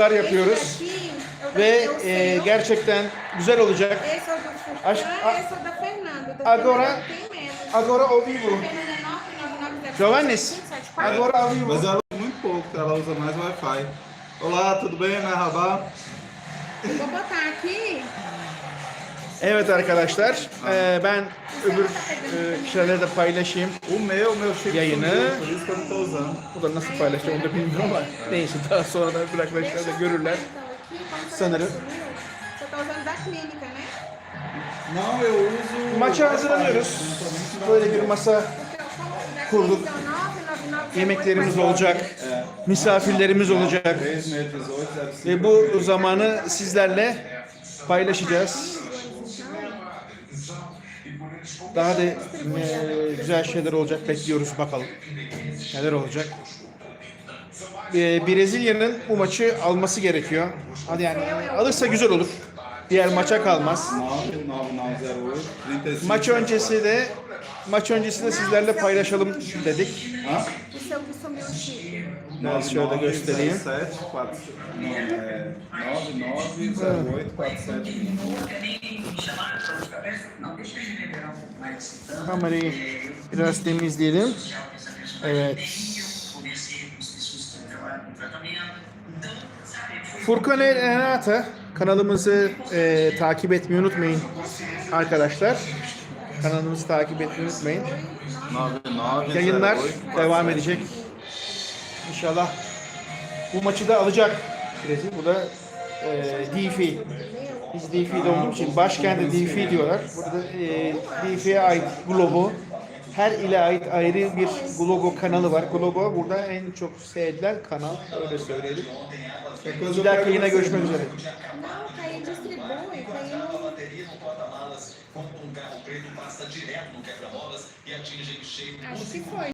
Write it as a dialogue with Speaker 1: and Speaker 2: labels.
Speaker 1: hazırlıklar yapıyoruz. Ve e, gerçekten güzel olacak.
Speaker 2: É
Speaker 1: Acho- a-
Speaker 2: é
Speaker 1: Agora-. Agora ao vivo.
Speaker 2: Fernanda 999
Speaker 1: Giovannis,
Speaker 2: 27,
Speaker 1: agora ao vivo.
Speaker 3: Mas ela usa muito pouco, ela usa mais Wi-Fi. Olá, tudo bem, Merhaba?
Speaker 2: Vou botar aqui.
Speaker 1: Evet arkadaşlar, e, ben öbür e, kişilerle de paylaşayım.
Speaker 3: O meu, meu chip
Speaker 1: Yayını.
Speaker 3: sumiu, por isso que eu não tô usando.
Speaker 1: Bu da nasıl paylaşacağım onu da bilmiyorum ama neyse daha sonra da bir arkadaşlar da görürler. Sanırım.
Speaker 2: sumiu, Você tá usando da clínica, né?
Speaker 3: Não, eu uso.
Speaker 1: Maça hazırlanıyoruz. Böyle bir masa
Speaker 2: Então, como da
Speaker 1: Kurduk.
Speaker 2: clínica é o 999
Speaker 1: yemeklerimiz olacak, misafirlerimiz olacak
Speaker 3: 3618
Speaker 1: ve bu zamanı sizlerle paylaşacağız. Daha da e, güzel şeyler olacak bekliyoruz bakalım. Neler olacak. E, Brezilya'nın bu maçı alması gerekiyor. Hadi yani alırsa güzel olur. Diğer maça kalmaz.
Speaker 3: 99908 35
Speaker 1: Maç öncesi de maç öncesi de sizlerle paylaşalım dedik. Biraz şöyle göstereyim.
Speaker 3: 997 4 não, é 990847
Speaker 1: Kamerayı biraz temizleyelim. Evet. Furkan El kanalımızı e, takip etmeyi unutmayın arkadaşlar. Kanalımızı takip etmeyi unutmayın.
Speaker 3: 9908
Speaker 1: Yayınlar devam edecek. İnşallah bu maçı da alacak Brezilya. Bu da e, DFI. Biz DFI'de olduğum için başkenti DFI diyorlar. Burada e, DFI'ye ait Globo. Her ile ait ayrı bir Globo kanalı var. Globo burada en çok seyredilen kanal. Öyle söyleyelim. Bir dahaki yayına görüşmek üzere.
Speaker 2: Acho que foi.